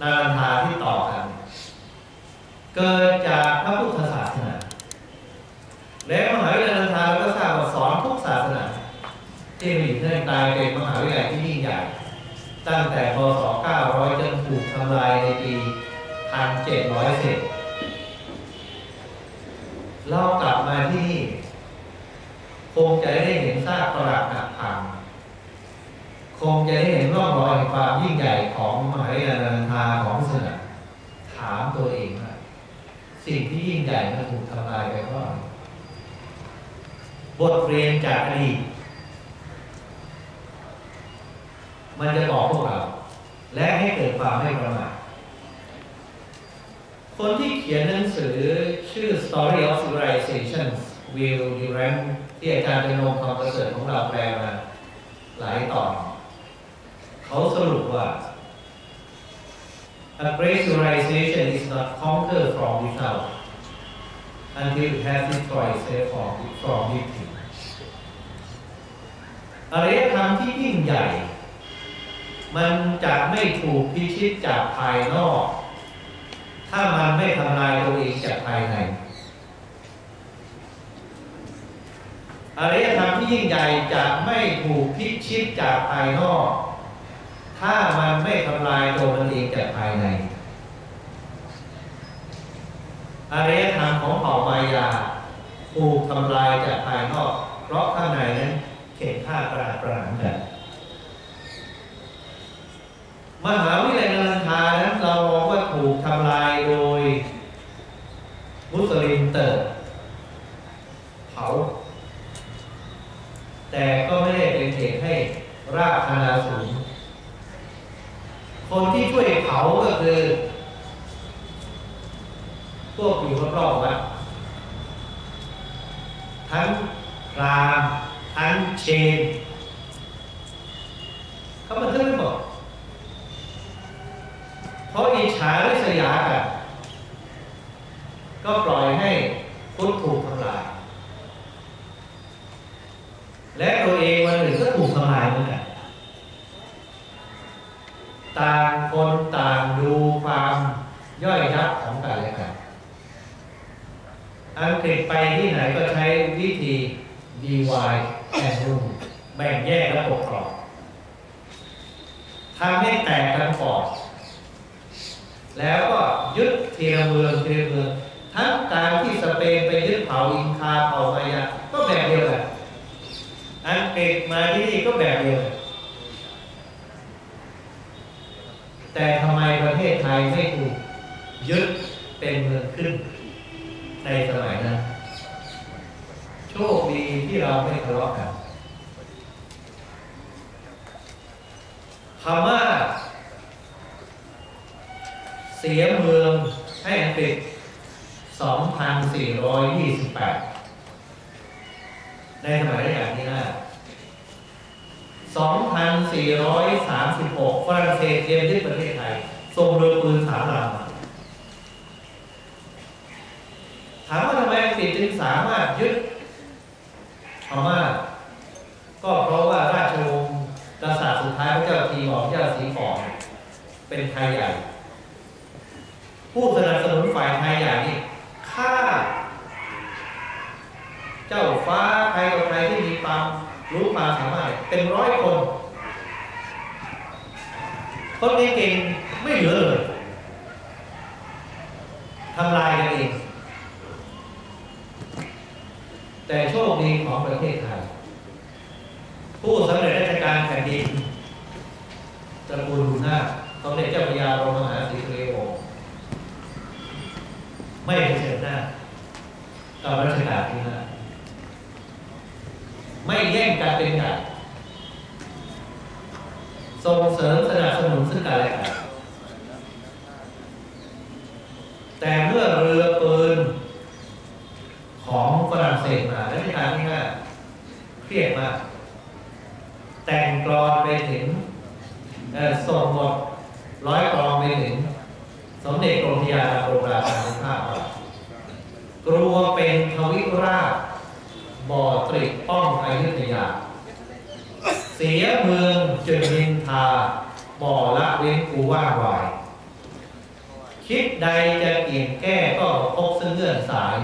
นารันทาที่ต่อกัน เกิดจากพระพุทธศาสนา และมหาวิทยาลัยนารันทาเราก็ทราบว่าสอนทุกศาสนาที่มีเนื่องตายเป็นมหาวิทยาลัยที่ยิ่งใหญ่ตั้งแต่พศ 900 จนถูกทำลายในปี 1700เศษเรากลับมาที่นี่คงจะได้เห็นซากปรักหักพังคงจะได้เห็นร่องรอยแห่งความยิ่งใหญ่ ของมหาวิทยาลัยนาของศาสนาถามตัวเองว่าสิ่งที่ยิ่งใหญ่มันถูกทำลายไปเพราะบทเรียนจากอดีตมันจะบอกพวกเรา และให้เกิดความไม่ประมาทคนที่เขียนหนังสือชื่อ Story of Civilizations Will Durant ที่อาจารย์เป็นโนมความประเสริฐของเราแปลมาหลายตอน เขาสรุปว่า A great civilization is not conquered from without until it has destroyed itself from within อารยธรรมที่ยิ่งใหญ่ มันจะไม่ถูกพิชิตจากภายนอก ถ้ามันไม่ทำลายตัวเองจากภายในอารยธรรมที่ยิ่งใหญ่จะไม่ถูกพิชิตจากภายนอก ถ้ามันไม่ทำลายตัวมันเองจากภายในอารยธรรมของเผ่ามายาถูกทำลายจากภายนอก เพราะข้างในนั้นเข็นฆ่าปรารปรารกันมหาวิทยาลัยนันทานั้นเรามองว่าถูกทำลายโดย มุสลิมเติร์เผา แต่ก็ไม่ได้เป็นเหตุให้รากคณาสูง คนที่ช่วยเผาก็คือพวกอยู่รอบๆวัดทั้งพรามทั้งเชนเขามาทึ่งหมดเพราะอิจฉาริษยากันก็ปล่อยให้พุทธถูกทำลาย และตัวเองวันหนึ่งก็ถูกทำลายเหมือนกัน ต่างคนต่างดูความย่อยยับของกันและกันอังกฤษไปที่ไหนก็ใช้วิธี divide and rule แบ่งแยกและปกครองทำให้แตกกันก่อนแล้วก็ยึดทีละเมืองทีละเมืองทั้งการที่สเปนไปยึดเผ่าอินคาเผ่ามายาก็แบบเดียวกันอังกฤษมาที่นี่ก็แบบเดียวกัน แต่ทำไม ประเทศไทยไม่ถูกยึดเป็นเมืองขึ้น ในสมัยนั้นโชคดีที่เราไม่ทะเลาะกันพม่าเสียเมืองให้อังกฤษ2,428 ในสมัยรัชกาลที่ห้า2,436 ฝรั่งเศสเตรียมยึดประเทศไทย ส่งเรือปืนสามลำถามว่าทำไมอังกฤษจึงสามารถยึดพม่าก็เพราะว่าราชวงศ์กษัตริย์สุดท้ายพระเจ้าทีหอมเจ้าสีขอมเป็นไทยใหญ่ ผู้สนับสนุนฝ่ายไทยใหญ่นี่ฆ่า เจ้าฟ้าใครต่อใครที่มีความรู้ความสามารถเป็นร้อยคน คนเก่ง ไม่เหลือเลยทำลายกันเองแต่โชคดีของประเทศไทยผู้สำเร็จราชการแผ่นดินตระกูลบุญนาสมเด็จเจ้าพระยาบรมมหาสีเรวงศ์ไม่เผชิญหน้ากับรัชกาลที่ห้าไม่แย่งกันเป็นใหญ่ส่งเสริมสนับสนุนซึ่งกันและกันแต่เมื่อเรือปืน ของฝรั่งเศสมารัชกาลที่ห้าเครียดมาก แต่งกรอนไปถึงเอ่อส่งหมดร้อยกรอนไปถึง สมเด็จกรมพระยาโบราณนุภาพว่า กลัวเป็นทวิราชบ่อตริป้องอยุธยา เสียเมืองจึงนินทา บ่อละเว้นกูว่างวายใดจะเกี่ยงแก้ก็พบซึ่งเงื่อนสาย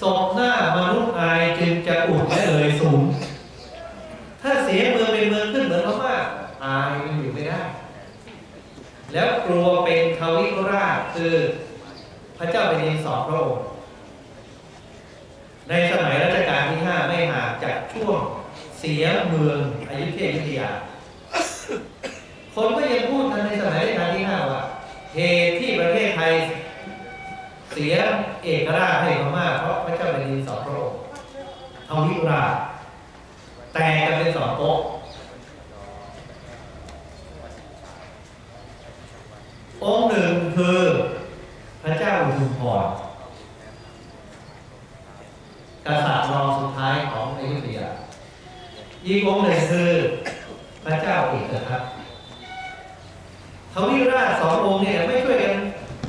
ศพหน้ามนุษย์อายจึงจะอุดและเอ่ยสูง ถ้าเสียเมืองเป็นเมืองขึ้นเหมือนพม่าอายมันอยู่ไม่ได้ แล้วกลัวเป็นทวิราชคือพระเจ้าเป็นดินสองพระองค์ ในสมัยรัชกาลที่ห้าไม่ห่างจากช่วงเสียเมืองอยุธยายุธยา คนก็ยังพูดกันในสมัยรัชกาลที่ห้าว่าเหตุที่ประเทศไทยเสียเอกราชให้พม่าเพราะพระเจ้าเป็นดินสองพระองค์ทวิราชแต่กันเป็นสองโต๊ะองค์หนึ่งคือพระเจ้าอุทุมพร กษัตริย์รองสุดท้ายของอยุธยาอีกองค์หนึ่งคือพระเจ้าเอกทัตทวิราชสององค์เนี่ยไม่ช่วยกัน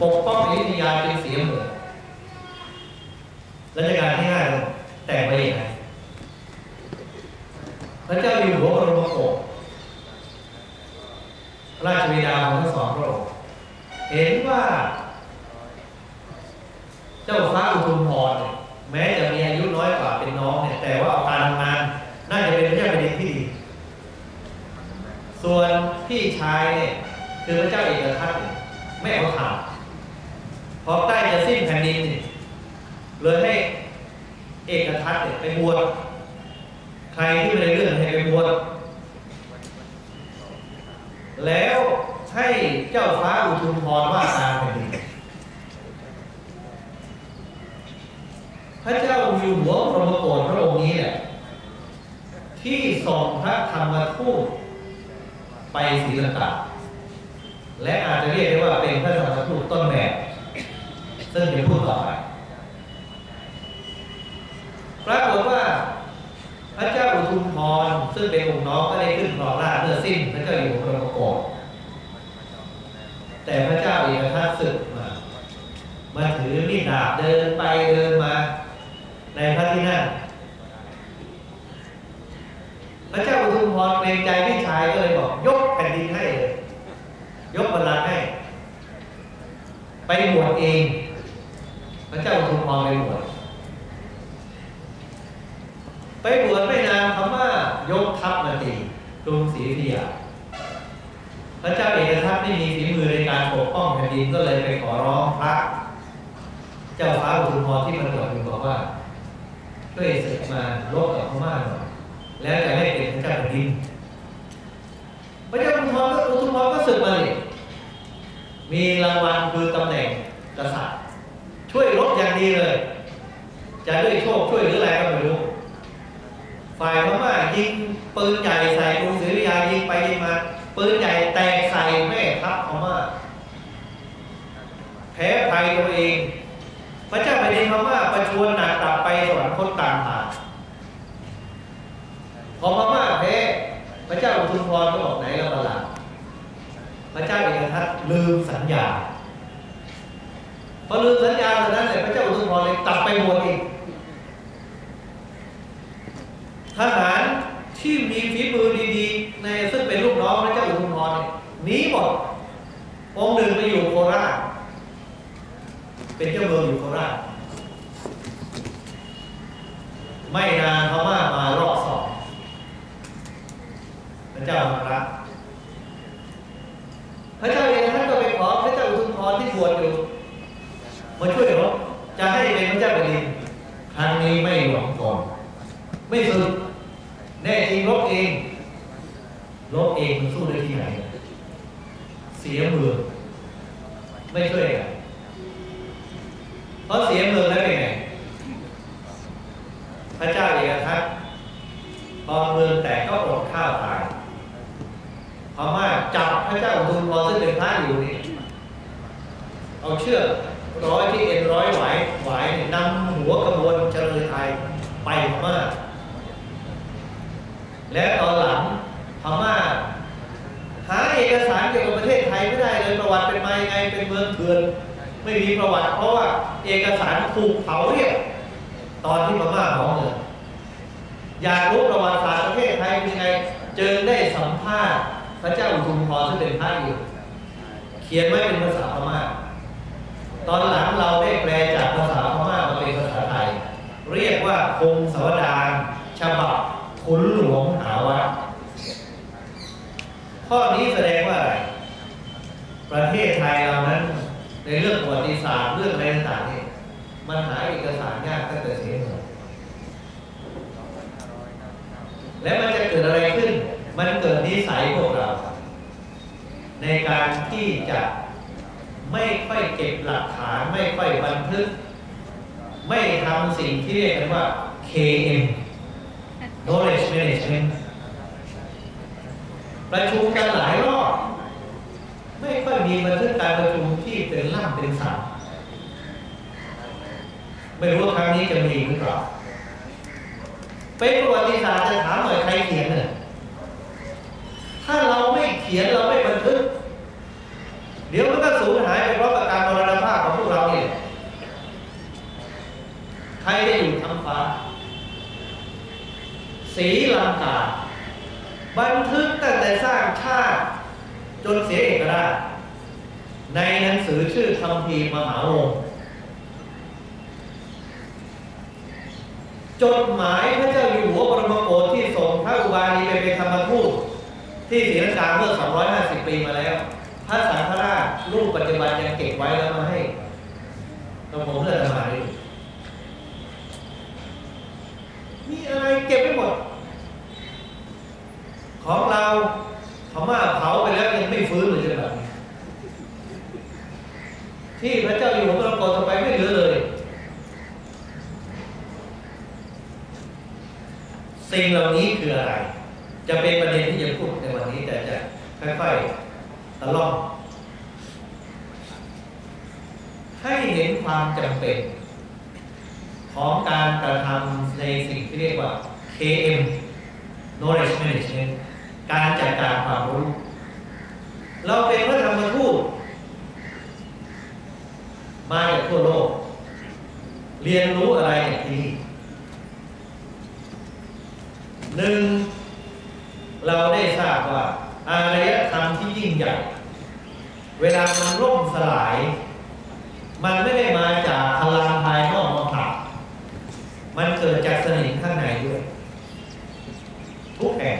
ปกป้องอยุธยาจนเสียเมืองรัชกาลที่ห้าแต่งไปยังไงพระเจ้าอยู่หัวบรมโกศราชบิดาของทั้งสองพระองค์เห็นว่า เจ้าฟ้าอุทุมพรแม้ ชายเนี่ยคือพระเจ้าเอกทัตเนี่ยไม่เอาถามพอใกล้จะสิ้นแผ่นดินเนี่ยเลยให้เอกทัตเนี่ยไปบวชใครที่ไม่ได้เรื่องให้ไปบวชแล้วให้เจ้าฟ้าอุทุมพรว่าการแผ่นดินพระเจ้าอยู่หัวพรหมโกศพระองค์นี้แหละที่ส่งพระธรรมทูต ไปศรีลังกาและอาจจะเรียกได้ว่าเป็นพระธรรมทูตต้นแบบซึ่งจะพูดต่อไปปรากฏว่าพระเจ้าอุทุมพรซึ่งเป็นองค์น้องก็ได้ขึ้นครองราชเมื่อสิ้นพระเจ้าอยู่หัวพรหมโกแต่พระเจ้าเอกทัตศึกมามาถือมีดดาบเดินไปเดินมา ในพระที่นั่งพระเจ้าอุทุมพรเกรงใจพี่ชายก็เลยบอกยกแผ่นดินให้เลย ยกบัลลังก์ให้ ไปบวชเอง พระเจ้าอุทุมพรไปบวชไปบวชไม่นานพม่ายกทัพมาตีกรุงศรีอยุธยาพระเจ้าเอกทัตไม่มีฝีมือในการปกป้องแผ่นดินก็เลยไปขอร้องพระเจ้าฟ้าอุทุมพรที่มันบวชอยู่บอกว่าช่วยศึกมาลบกับพม่าหน่อยแล้วจะให้เป็นพระเจ้าแผ่นดินพระเจ้าอุทุมพรก็อุทุมพรก็ศึกมาเลย มีรางวัลคือตำแหน่งกษัตริย์ ช่วยลบอย่างดีเลย จะด้วยโชคช่วยหรืออะไรก็ไม่รู้ฝ่ายพม่ายิงปืนใหญ่ใส่กรุงศรีอยุธยายิงไปยิงมาปืนใหญ่แตกใส่แม่ทัพพม่าแพ้ภัยตัวเอง พระเจ้าแผ่นดินพม่าประชวรหนักกลับไปสวรรคตตามหาพอพม่าแพ้พระเจ้าอุทุมพรก็บอกไหนแล้วบัลลังก์พ ระเจ้าเอกทัตลืมสัญญาพอลืมสัญญาตอนนั้นเนี่ยพระเจ้าอุทุมพรเลยกลับไปบวชอีกทหารที่มีฝีมือดีๆ ในซึ่งเป็นลูกน้องพระเจ้าอุทุมพรหนีหมดองค์หนึ่งไปอยู่โคราชเป็นเจ้าเมืองอยู่โคราชไม่นานพม่ามารอบสองพระเจ้า รับพระเจ้าเองท่านก็ไปขอพระเจ้าอุทุมพรที่บวชอยู่มาช่วยรบจะให้เป็นพระเจ้าแผ่นดินครั้งนี้ไม่หลวงก่อนไม่สึกแน่จริงลบเองลบเองมันสู้ได้ที่ไหน เสียเมืองไม่ช่วยกันเพราะเสียเมืองแล้วเป็นไงพระเจ้าเอกทัตพอเมืองแตกก็อดข้าวตายพม่า จับพระเจ้าอุทุมพรซึ่งเป็นพระอยู่นี่เอาเชือกร้อยที่เอ็นร้อยไหวไหวเนี่ยนำหัวขบวนเฉลยไทยไปพม่าและตอนหลังพม่าหาเอกสารเกี่ยวกับประเทศไทยไม่ได้เลยประวัติเป็นมายังไงเป็นเมืองเถื่อนไม่มีประวัติเพราะว่าเอกสารถูกเผาเรียตอนที่พม่าเผาเมืองอยากรู้ประวัติศาสตร์ประเทศไทยเป็นยังไงจึงได้สัมภาษณ์ พระเจ้าอุทุมพรซึ่งเป็นพระอยู่ เขียนไว้เป็นภาษาพม่า ตอนหลังเราได้แปลจากภาษาพม่ามาเป็นภาษาไทย เรียกว่าคงสวดานฉบับขุนหลวงหาวัดข้อนี้แสดงว่าอะไร ประเทศไทยเรานั้น ในเรื่องประวัติศาสตร์เรื่องอะไรต่างๆเนี่ยมันหาเอกสารยากตั้งแต่เสียหนือและมันจะเกิดอะไรขึ้น มันเกิดนิสัยพวกเราในการที่จะไม่ค่อยเก็บหลักฐานไม่ค่อยบันทึก ไม่ทำสิ่งที่เรียกว่า KM knowledge management ประชุมกันหลายรอบไม่ค่อยมีบันทึกการประชุมที่เป็นล่ำเป็นสันไม่รู้ว่าครั้งนี้จะมีหรือเปล่าเป็นประวัติศาสตร์จะถามหน่อยใครเขียนเนี่ย ถ้าเราไม่เขียนเราไม่บันทึก เดี๋ยวมันก็สูญหายไปเพราะการมรณภาพของพวกเราเนี่ยใครได้อยู่ทำฟ้า สีลังกาบันทึกตั้งแต่สร้างชาติ จนเสียเอกราชในหนังสือชื่อคำพีมหาวงศ์จดหมายพระเจ้าอยู่หัวบรมโกศที่ส่งพระอุบาลีไปเป็นธรรมทูต ที่ศรีลังกาเมื่อ 250 ปีมาแล้ว พระสังฆราชรูปปัจจุบันยังเก็บไว้แล้วมาให้กระผมเลือกมาดูมีอะไรเก็บไว้หมด ของเราพม่าเผาไปแล้วยังไม่ฟื้นเลยใช่ไหมที่พระเจ้าอยู่หัวบรมโกศต่อไปไม่เหลือเลย สิ่งเหล่านี้คืออะไร จะเป็นประเด็นที่จะพูดในวันนี้แต่จะค่อยๆตะล่อมให้เห็นความจำเป็น ของการกระทำในสิ่งที่เรียกว่า KM knowledge management การจัดการความรู้ เราเป็นพระธรรมทูตมาจากทั่วโลก เรียนรู้อะไรจากที่นี่หนึ่ง เราได้ทราบว่าอารยธรรมที่ยิ่งใหญ่ เวลามันล่มสลาย มันไม่ได้มาจากพลังภายนอกมาผลักมันเกิดจากสนิมข้างในด้วย ทุกแห่ง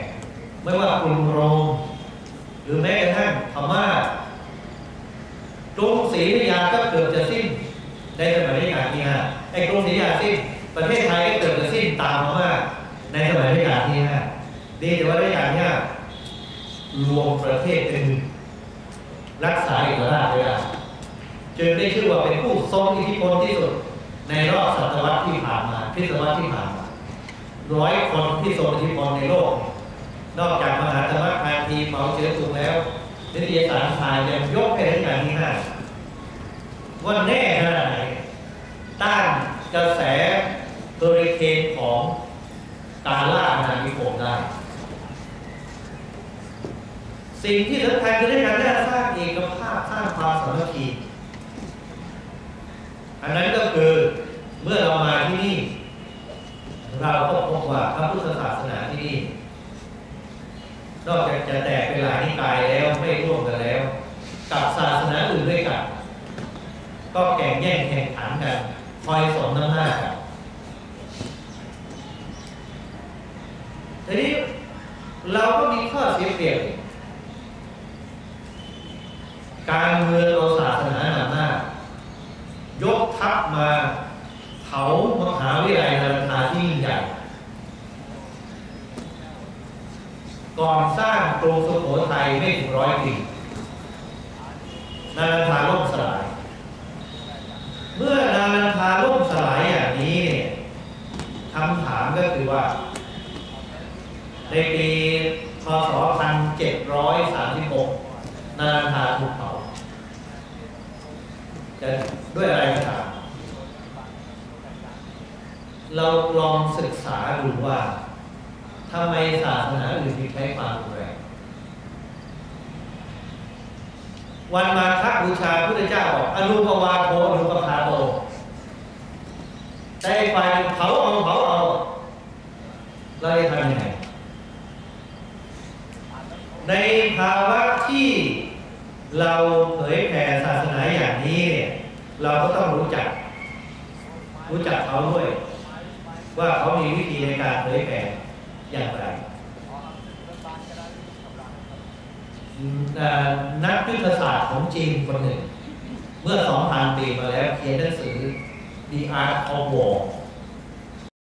ไม่ว่ากรุงโรมหรือแม้กระทั่งพม่ากรุงศรีอยุธยาก็เกือบจะสิ้นในสมัยรัชกาลที่ห้าไอ้กรุงศรีอยุธยาสิ้นประเทศไทยก็เกือบจะสิ้นตามพม่าในสมัยรัชกาลที่ห้า ดีแต่ว่ารัชกาลที่ห้รวมประเทศเป็นรักษาเอกราชไว้ได้จึงได้ชื่อว่าเป็นผู้ทรงอิทธิพลที่สุด ในรอบศตวรรษที่ผ่านมาพิศวรรษที่ผ่านมาร้อยคนที่ทรงอิทธิพลในโลก นอกจากมหาธรรมคาทีเมาเชื้อตุงแล้วนิตยสารไทยยังยกให้รัชกาลที่ห้าว่าแน่ขนาดไหนต้านกระแสเฮอริเคนของการล่าอาณานิคมได้ สิ่งที่สำคัญคือในการสร้างเอกภาพสร้างความสามัคคีอันนั้นก็คือเมื่อเรามาที่นี่ เราก็พบว่าพระพุทธศาสนาที่นี่นอกจากจะแตกเป็นหลายนิกายแล้วไม่ร่วมกันแล้ว กับศาสนาอื่นด้วยกัน ก็แข่งแย่งแข่งขันกันคอยสมน้ำหน้ากันทีนี้เราก็มีข้อเสียเปรียบ การเมืองเอาศาสนานำหน้ายกทัพมาเผามหาวิทยาลัยนาราธาที่ยิ่งใหญ่ ก่อนสร้างกรุงสุโขทัยไม่ถึงร้อยปีนาราธาล่มสลาย เมื่อนาราธาล่มสลายอย่างนี้เนี่ยคำถามก็คือว่า ในปีพศ 1736 นาราธาถูกเผา ด้วยอะไรก็ตามเราลองศึกษาดูว่าทำไมศาสนาอื่นถึงใช้ความรุนแรงวันมาคับูชาพุทธเจ้าบอกอนุปวาโทอนุปคาโตแต่ฝ่ายเผาเอาเผาเอาเราจะทำยังไงในภาวะที่เราเผยแผ่ศาสนาอย่างนี้เนี่ย เราก็ต้องรู้จัก รู้จักเขาด้วย ว่าเขามีวิธีในการเผยแผ่อย่างไรนักยุทธศาสตร์ของจีนคนหนึ่ง เมื่อ2,000ปีมาแล้วเขียนหนังสือ The Art of War